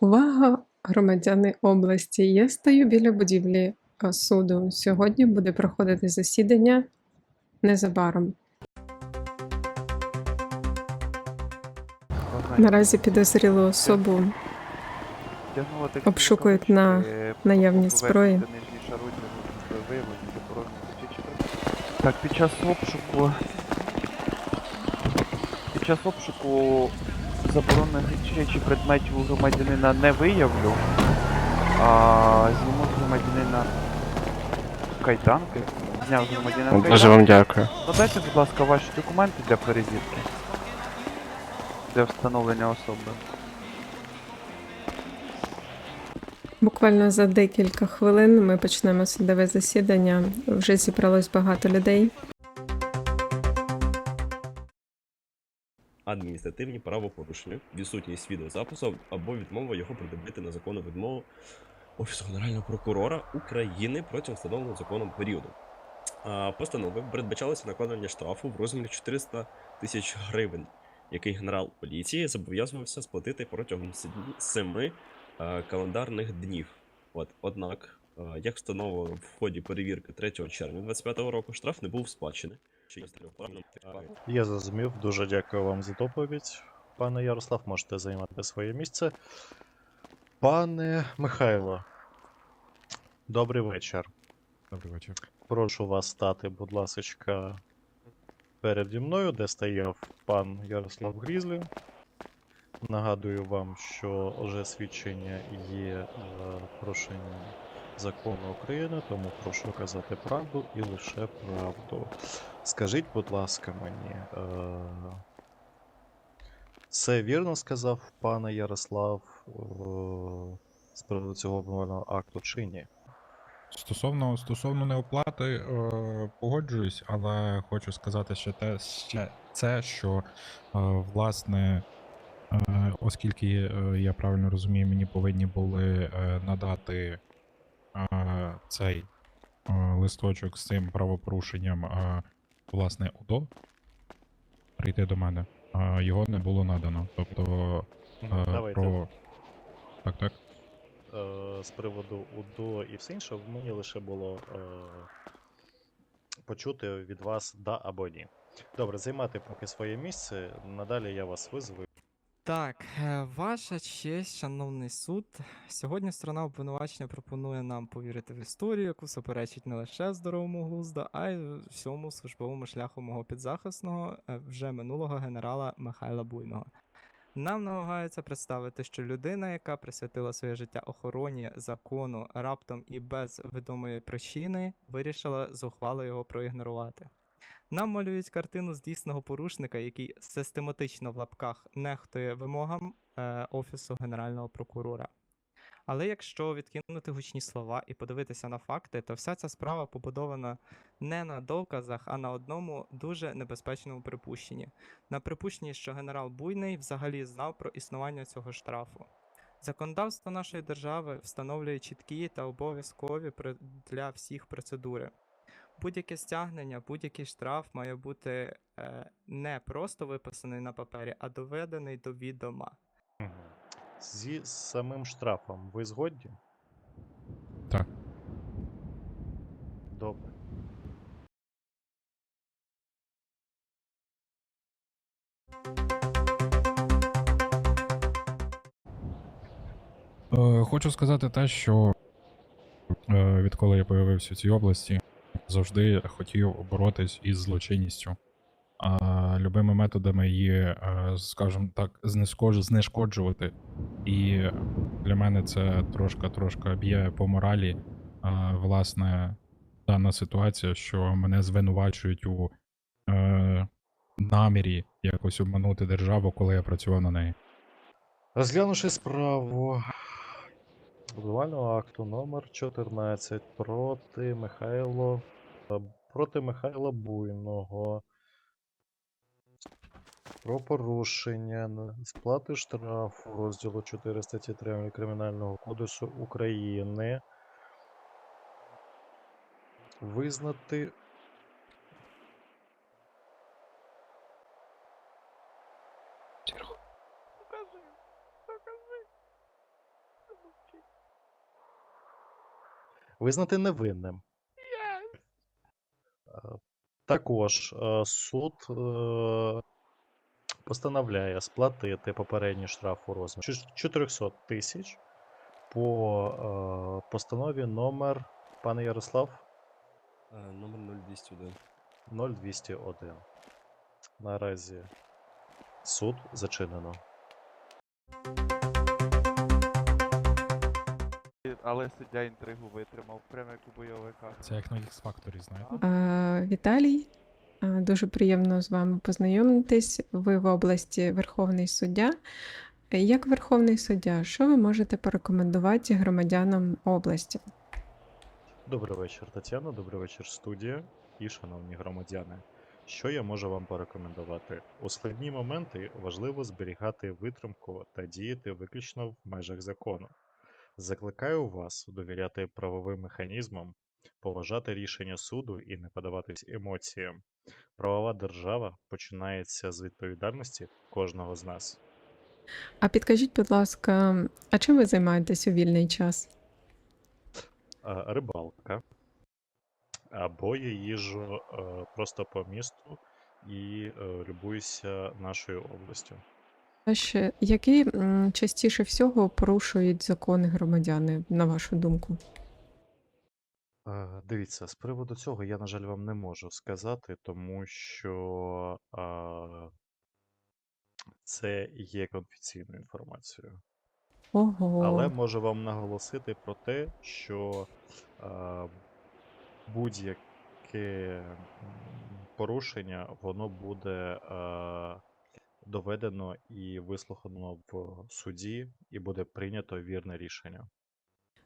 Увага, громадяни області! Я стою біля будівлі суду. Сьогодні буде проходити засідання незабаром. Наразі підозрілу особу обшукують на наявність зброї. Так, під час обшуку. Під час обшуку заборонених речей чи предметів у громадянина не виявлю. А зніму з громадянина кайданки. Зняв з громадянина Дуже вам дякую. Надайте, будь ласка, ваші документи для перевірки. Для встановлення особи. Буквально за декілька хвилин ми почнемо судове засідання. Вже зібралось багато людей. Адміністративні правопорушення, відсутність відеозапису або відмова його придобити на законну відмову Офісу Генерального прокурора України протягом встановленого законом періоду. Постанови передбачалося накладення штрафу в розмірі 400 тисяч гривень, який генерал поліції зобов'язувався сплатити протягом семи календарних днів. От, однак, як встановлено в ході перевірки 3 червня 2025 року, штраф не був сплачений. Я зрозумів. Дуже дякую вам за доповідь. Пане Ярослав, можете займати своє місце. Пане Михайло, добрий вечір. Добрий вечір. Прошу вас стати, будь ласочка, переді мною, де стояв пан Ярослав Грізлі. Нагадую вам, що вже свідчення є порушенням закону України, тому прошу казати правду і лише правду. Скажіть, будь ласка, мені, е, це вірно сказав пане Ярослав е, з приводу цього обвинувального акту чи ні? Стосовно, стосовно неоплати, е, погоджуюсь, але хочу сказати ще те, ще це, що е, власне, е, оскільки е, я правильно розумію, мені повинні були е, надати е, цей е, листочок з цим правопорушенням, е, власне, УДО прийти до мене. А його не було надано. Тобто е, Давайте. про. Так, так. Е, з приводу УДО і все інше, мені лише було е, почути від вас да або ні. Добре, займати поки своє місце. Надалі я вас визву. Так, е, ваша честь, шановний суд. Сьогодні сторона обвинувачення пропонує нам повірити в історію, яку суперечить не лише здоровому глузду, а й всьому службовому шляху мого підзахисного е, вже минулого генерала Михайла Буйного. Нам намагаються представити, що людина, яка присвятила своє життя охороні закону, раптом і без відомої причини, вирішила зухвало його проігнорувати. Нам малюють картину здійсного порушника, який систематично в лапках нехтує вимогам е, Офісу Генерального прокурора. Але якщо відкинути гучні слова і подивитися на факти, то вся ця справа побудована не на доказах, а на одному дуже небезпечному припущенні. На припущенні, що генерал Буйний взагалі знав про існування цього штрафу. Законодавство нашої держави встановлює чіткі та обов'язкові для всіх процедури. Будь-яке стягнення, будь-який штраф має бути е, не просто виписаний на папері, а доведений до відома. Мгм. Зі самим штрафом ви згодні? Так. Добре. Е, Хочу сказати те, що е, відколи я появився в цій області, завжди хотів боротись із злочинністю. А любими методами її, е, скажімо так, знешкоджувати. І для мене це трошка-трошка б'є по моралі. е, Власне, дана ситуація, що мене звинувачують у е, намірі якось обманути державу, коли я працював на неї. Розглянувши справу обвинувального акту номер 14 проти Михайло проти Михайла Буйного про порушення сплати штрафу розділу 4 статті 3 Кримінального кодексу України. Визнати Визнати невинним. Також е, суд е, постановляє сплатити попередній штраф у розмірі 400 тисяч по е, постанові номер, пане Ярослав, Номер 0201. 0201. Наразі суд зачинено. Але суддя інтригу витримав, прямо як у бойовиках. Це як на X-Factor, знаєте? А, Віталій, а, дуже приємно з вами познайомитись. Ви в області Верховний суддя. Як Верховний суддя, що ви можете порекомендувати громадянам області? Добрий вечір, Тетяно, добрий вечір, студія і шановні громадяни. Що я можу вам порекомендувати? У складні моменти важливо зберігати витримку та діяти виключно в межах закону. Закликаю вас довіряти правовим механізмам, поважати рішення суду і не подаватись емоціям. Правова держава починається з відповідальності кожного з нас. А підкажіть, будь ласка, а чим ви займаєтесь у вільний час? Рибалка. Або я їжджу е, просто по місту і е, любуюся нашою областю. Ще, які частіше всього порушують закони громадяни, на вашу думку? Е, Дивіться, з приводу цього я, на жаль, вам не можу сказати, тому що е, це є конфіденційною інформацією. Ого. Але можу вам наголосити про те, що е, будь-яке порушення воно буде е, доведено і вислухано в суді, і буде прийнято вірне рішення.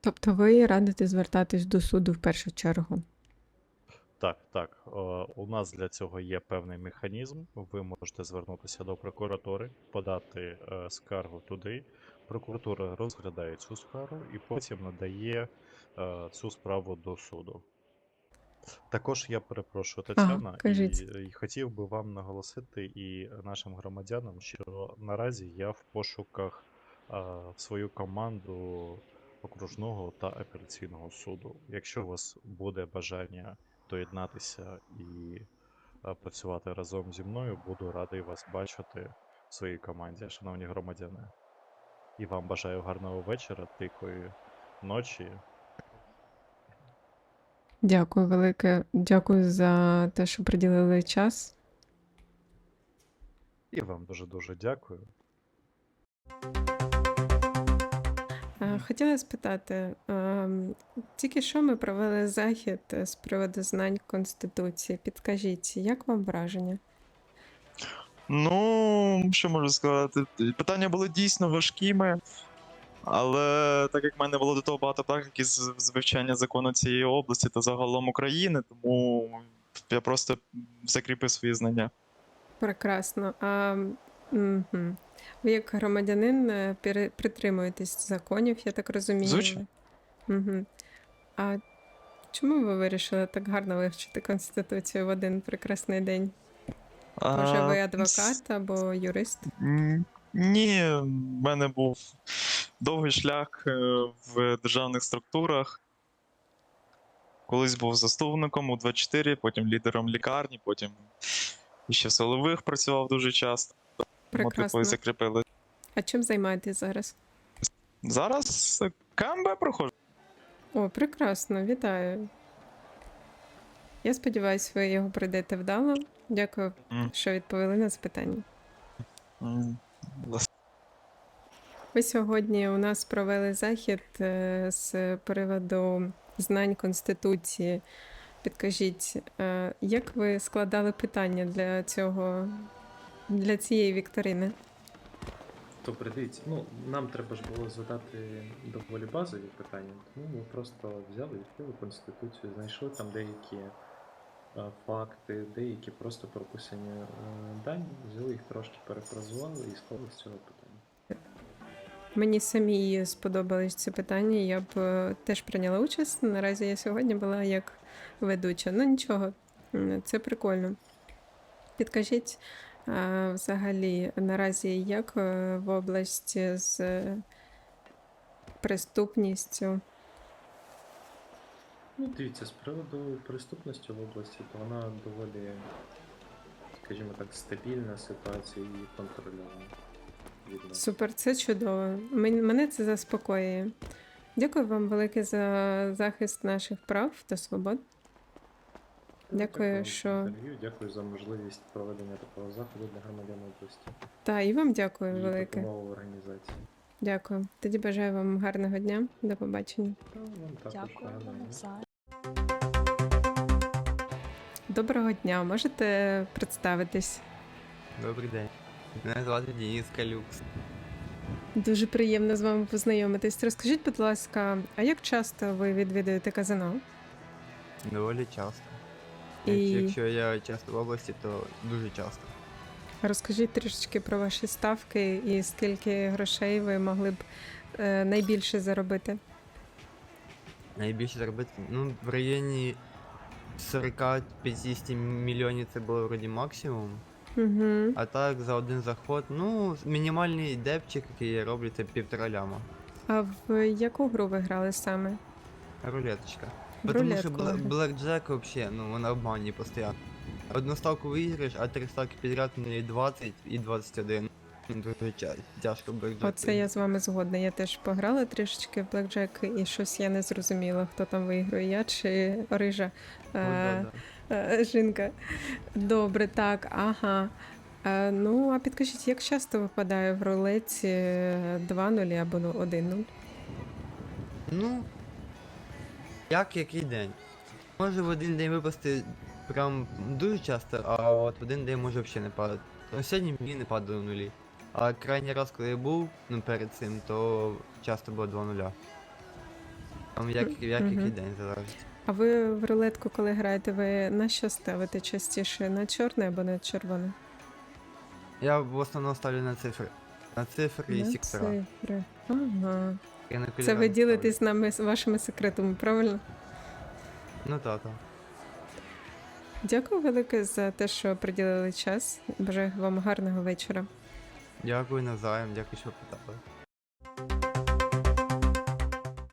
Тобто ви радите звертатись до суду в першу чергу? Так, так. е, У нас для цього є певний механізм. Ви можете звернутися до прокуратури, подати е, скаргу туди. Прокуратура розглядає цю скаргу і потім надає е, цю справу до суду. Також я перепрошую Тетяна, кажіть. і, і хотів би вам наголосити і нашим громадянам, що наразі я в пошуках е, в свою команду окружного та апеляційного суду. Якщо у вас буде бажання доєднатися і е, працювати разом зі мною, буду радий вас бачити в своїй команді, шановні громадяни. І вам бажаю гарного вечора, тихої ночі. Дякую велике. Дякую за те, що приділили час. І вам дуже дуже дякую. Е, Хотіла спитати, ем, тільки що ми провели захід з приводу знань Конституції. Підкажіть, як вам враження? Ну, що можу сказати? Питання були дійсно важкими, але так як в мене було до того багато практики з, з вивчання закону цієї області та загалом України, тому я просто закріпив свої знання. Прекрасно. А, угу. Ви як громадянин е, притримуєтесь законів, я так розумію. Звичайно. Угу. А чому ви вирішили так гарно вивчити Конституцію в один прекрасний день? Може, ви адвокат або юрист? Ні, в мене був довгий шлях е, в державних структурах. Колись був заступником у 24, потім лідером лікарні, потім ще в силових працював дуже часто. Типу, Прекрасно. закріпили. А чим займаєтесь зараз? Зараз КМБ проходжу. О, прекрасно, вітаю. Я сподіваюся, ви його пройдете вдало. Дякую, Мгм. що відповіли на запитання. М, Ви сьогодні у нас провели захід е, з приводу знань Конституції. Підкажіть, е, як ви складали питання для цього, для цієї вікторини? Добре, дивіться, ну нам треба ж було задати доволі базові питання, тому ми просто взяли, відкрили конституцію, знайшли там деякі е, факти, деякі просто прописані е, дані, взяли їх трошки перефразували і склали з цього питання. Мені самі сподобались ці питання. Я б е, теж прийняла участь. Наразі я сьогодні була як ведуча. Ну нічого, це прикольно. Підкажіть, взагалі, наразі як е, в області з преступністю. Ну, дивіться, з приводу преступності в області, то вона доволі, скажімо так, стабільна ситуація і контрольована. Відносно. Супер, це чудово. Мен- Мене це заспокоює. Дякую вам велике за захист наших прав та свобод. Дякую, вам що- інтерв'ю, дякую за можливість проведення такого заходу для громадян області Та і вам дякую і велике. в організації. Дякую. Тоді бажаю вам гарного дня. До побачення. Дякую вам за Доброго дня. Можете представитись? Добрий день. Мене звати Денис Калюкс. Дуже приємно з вами познайомитись. Розкажіть, будь ласка, а як часто ви відвідуєте казино? Доволі часто. І- Якщо, я часто в області, то дуже часто. Розкажіть трішечки про ваші ставки і скільки грошей ви могли б е, найбільше заробити. Найбільше заробити, ну, в районі 40-50 мільйонів це було вроді максимум. Угу. А так за один заход, ну, мінімальний депчик, який я роблю, це півтора ляма. А в яку гру ви грали саме? Рулеточка. В Тому що. Blackjack вообще, ну, вона обманює постійно. Одну ставку виграєш, а три ставки підряд у неї 20 і 21. Дуже тя- тяжко Blackjack. Оце я з вами згодна. Я теж пограла трішечки в Blackjack, і щось я не зрозуміла, хто там виграє, я чи рижа е, е, жінка. Добре, так, ага. Е, ну, а підкажіть, як часто випадає в рулеці 2-0 або ну, 1-0? Ну, як який день. Може в один день випасти прям дуже часто, а от в один день може взагалі не падати. Ну, сьогодні мені не падало нулі. А крайній раз, коли я був ну, перед цим, то часто було 2 нуля. Там як, як Мгм. який день залежить. А ви в рулетку, коли граєте, ви на що ставите частіше? На чорне або на червоне? Я в основному ставлю на цифри. На цифри і на сектора. цифри. Ага. Я на Це ви не ділитесь з нами з вашими секретами, правильно? ставлю. Ну так, так. Дякую велике за те, що приділили час. Бажаю вам гарного вечора. Дякую навзаєм, дякую, що питали.